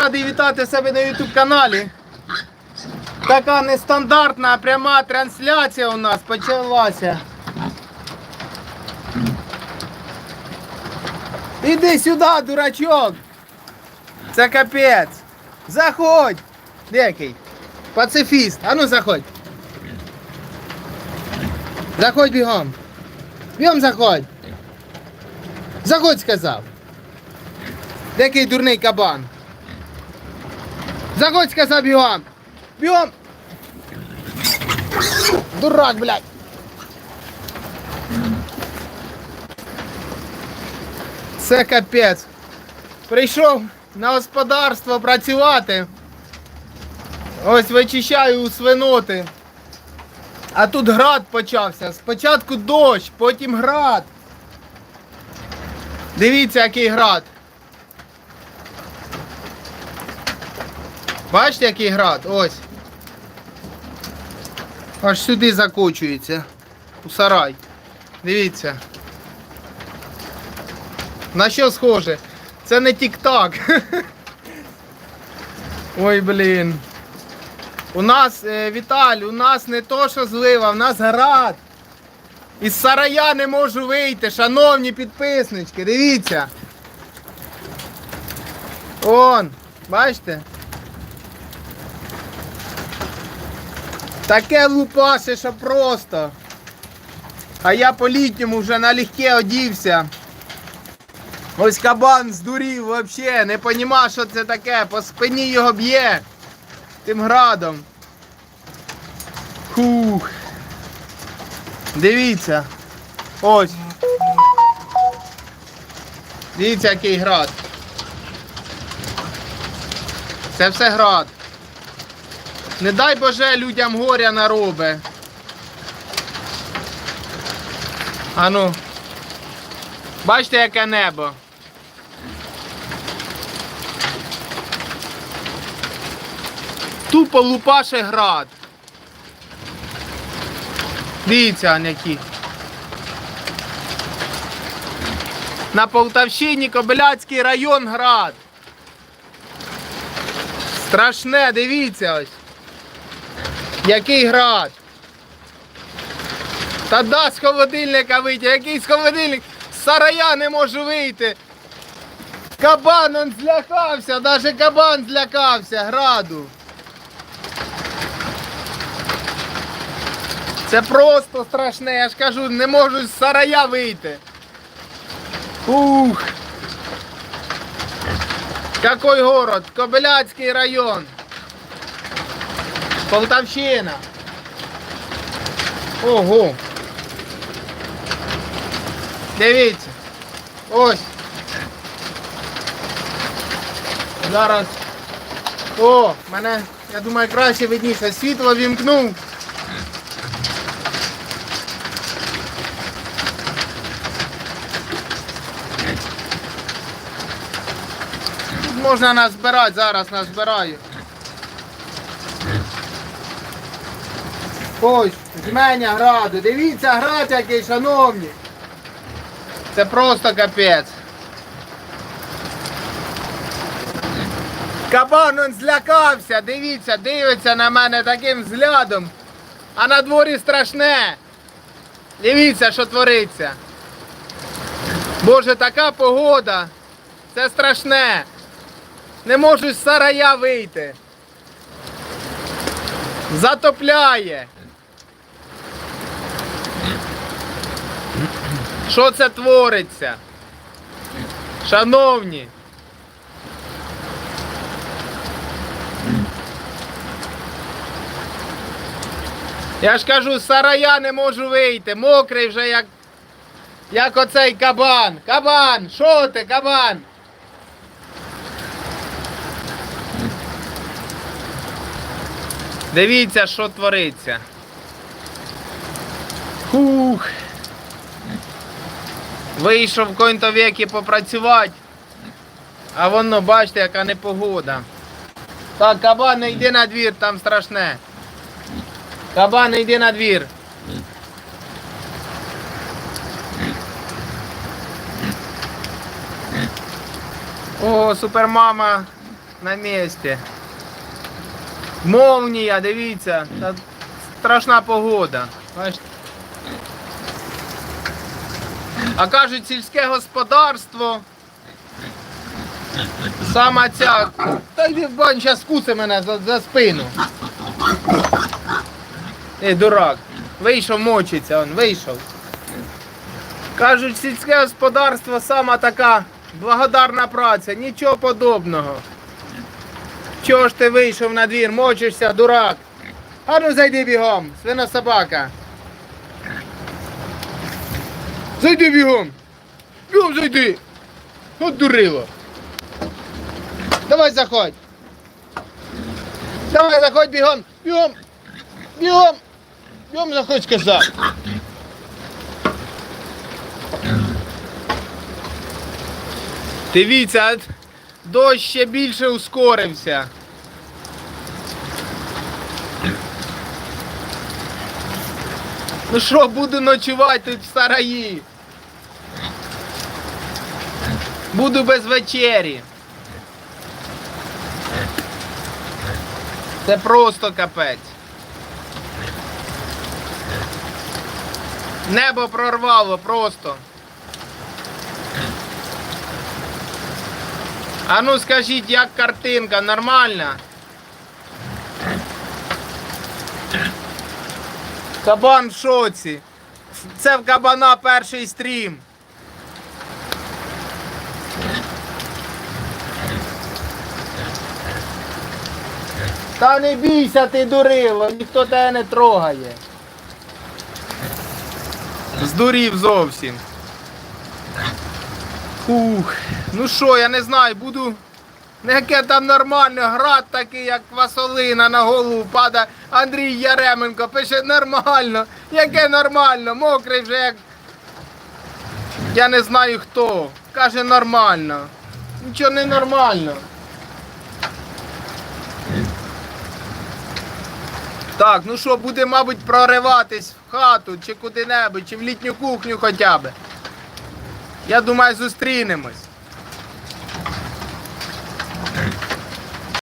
Радий вітати себе на YouTube каналі. Така нестандартна пряма трансляція у нас почалася. Іди сюди, дурачок. Це капець. Заходь. Декий. Пацифіст. А ну заходь. Заходь бігом. Бігом заходь. Заходь, сказав. Декий дурний кабан. Заходь, сказав. Бігом. Дурак, блядь. Це капець. Прийшов на господарство працювати. Ось вичищаю у свиноти. А тут град почався. Спочатку дощ, потім град. Дивіться, який град. Бачите, який град? Ось. Аж сюди закочується. У сарай. Дивіться. На що схоже? Це не тік-так. Ой, блін. У нас, е, Віталь, у нас не то, що злива, у нас град. Із сарая не можу вийти, шановні підписнички, дивіться. Он, бачите? Таке лупаше, що просто. А я по літньому вже налегке одівся. Ось кабан здурів вообще, не понімав, що це таке, по спині його б'є тим градом. Хух. Дивіться. Ось. Дивіться, який град. Це все град. Не дай Боже людям горя наробе. Ану. Бачите, яке небо. Тупо лупаше град. Дивіться, які. На Полтавщині Кобиляцький район град. Страшне, дивіться ось. Який град? Та да, з холодильника вийти. Який з холодильник? З сарая не можу вийти. Кабан он злякався, навіть кабан злякався граду. Це просто страшне, я ж кажу, не можу з сарая вийти. Ух. Какой город? Кобиляцький район. Полтавщина. Ого. Дивіться. Ось. Зараз. О, мене, я думаю, краще видніше. Світло вімкнув. Тут можна назбирати, зараз назбираю. Ось, жменя граду. Дивіться, град який, шановні. Це просто капець. Кабан он злякався, дивіться, дивиться на мене таким взглядом. А на дворі страшне. Дивіться, що твориться. Боже, така погода. Це страшне. Не можу з сарая вийти. Затопляє. Що це твориться? Шановні. Я ж кажу, з сарая не можу вийти. Мокрий вже як. Як оцей кабан. Кабан! Що ти, кабан? Дивіться, що твориться. Хух. Вийшов в коїнто веки попрацювати. А воно, бачите, яка непогода. Так, кабан, не йди на двір, там страшне. Кабан, не йди на двір. О, супермама на місці. Молнія, дивіться. Страшна погода. Бачите? А кажуть, сільське господарство. Сама ця. Та в бань, зараз куси мене за, за спину. Ей, дурак. Вийшов мочиться, он вийшов. Кажуть, сільське господарство сама така благодарна праця, нічого подобного. Чого ж ти вийшов на двір, мочишся, дурак? А ну зайди бігом, свина собака. Зайди бігом. Бігом зайди. От дурило. Давай заходь. Давай заходь бігом. Бігом. Бігом. Бігом заходь сказав. Дивіться, дощ ще більше ускорився. Ну що, буду ночувати тут в сараї. Буду без вечері. Це просто капець. Небо прорвало просто. А ну скажіть, як картинка, нормальна? Кабан в шоці. Це в кабана перший стрім. Та не бійся ти, дурило, ніхто тебе не трогає. Здурів зовсім. Ух, ну що, я не знаю, буду. Ну, Яке там нормально, град такий, як Васолина на голову падає. Андрій Яременко пише нормально. Яке нормально, мокрий вже як. Я не знаю хто. Каже нормально. Нічого не нормально. Так, ну що, буде, мабуть, прориватись в хату чи куди-небудь, чи в літню кухню хоча б. Я думаю, зустрінемось.